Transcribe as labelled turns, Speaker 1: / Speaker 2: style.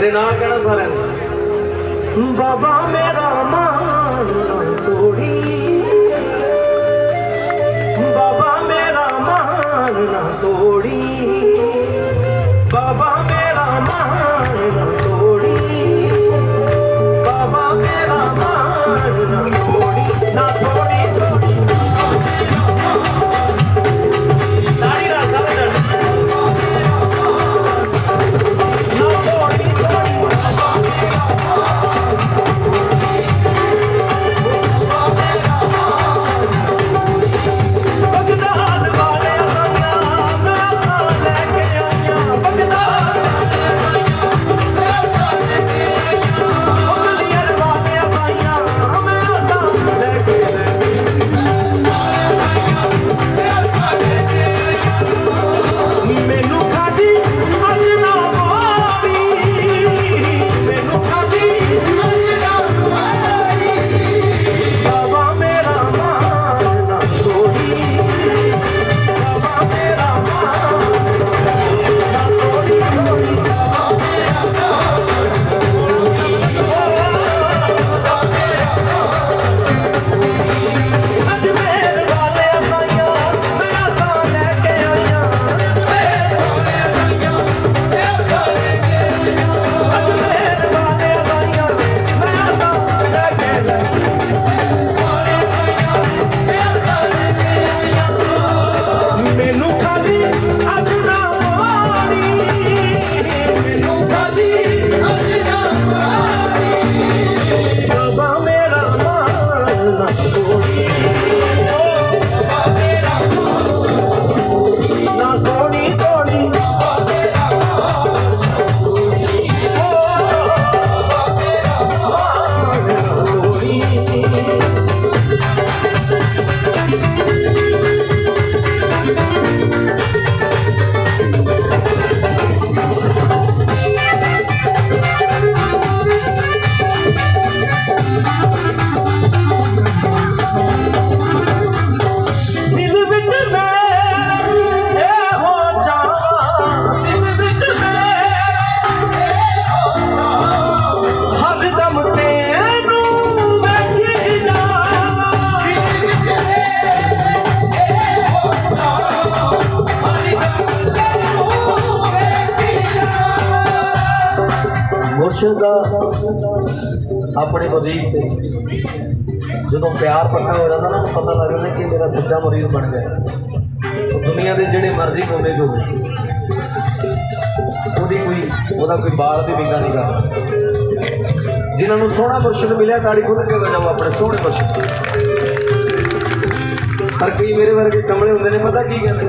Speaker 1: ਮੇਰੇ ਨਾਲ ਕਹਿਣਾ ਸਾਰਿਆਂ ਨੇ
Speaker 2: ਬਾਬਾ ਮੇਰਾ ਮਾਨ ਤੋੜੀ। ਬਾਬਾ ਮੇਰਾ ਮਾਨ ਤੋੜੀ।
Speaker 1: ਮੁਰਸ਼ਿਦਾ ਆਪਣੇ ਵਜ਼ੀਰ ਤੇ ਜਦੋਂ ਪਿਆਰ ਪੱਕਾ ਹੋ ਜਾਂਦਾ ਨਾ ਪਤਾ ਲੱਗ ਜਾਂਦਾ ਕਿ ਮੇਰਾ ਸੱਚਾ ਮਰੀਜ਼ ਬਣ ਗਿਆ। ਉਹ ਦੁਨੀਆ ਦੇ ਜਿਹੜੇ ਮਰਜ਼ੀ ਕੋਨੇ ਜੋ ਉਹਦੀ ਕੋਈ ਉਹਦਾ ਕੋਈ ਬਾਲ ਵੀ ਵਿੰਗਾ ਨਹੀਂ ਕਰਦਾ। ਜਿਨ੍ਹਾਂ ਨੂੰ ਸੋਹਣਾ ਮੁਰਸ਼ਿਦ ਮਿਲਿਆ ਤਾੜੀ ਖੁਦ ਕੇ ਵਜਾਓ ਆਪਣੇ ਸੋਹਣੇ ਮੁਰਸ਼ਿਦ ਪਰ ਕਈ ਮੇਰੇ ਵਰਗੇ ਕਮਲੇ ਹੁੰਦੇ ਨੇ, ਪਤਾ ਕੀ ਕਹਿੰਦੇ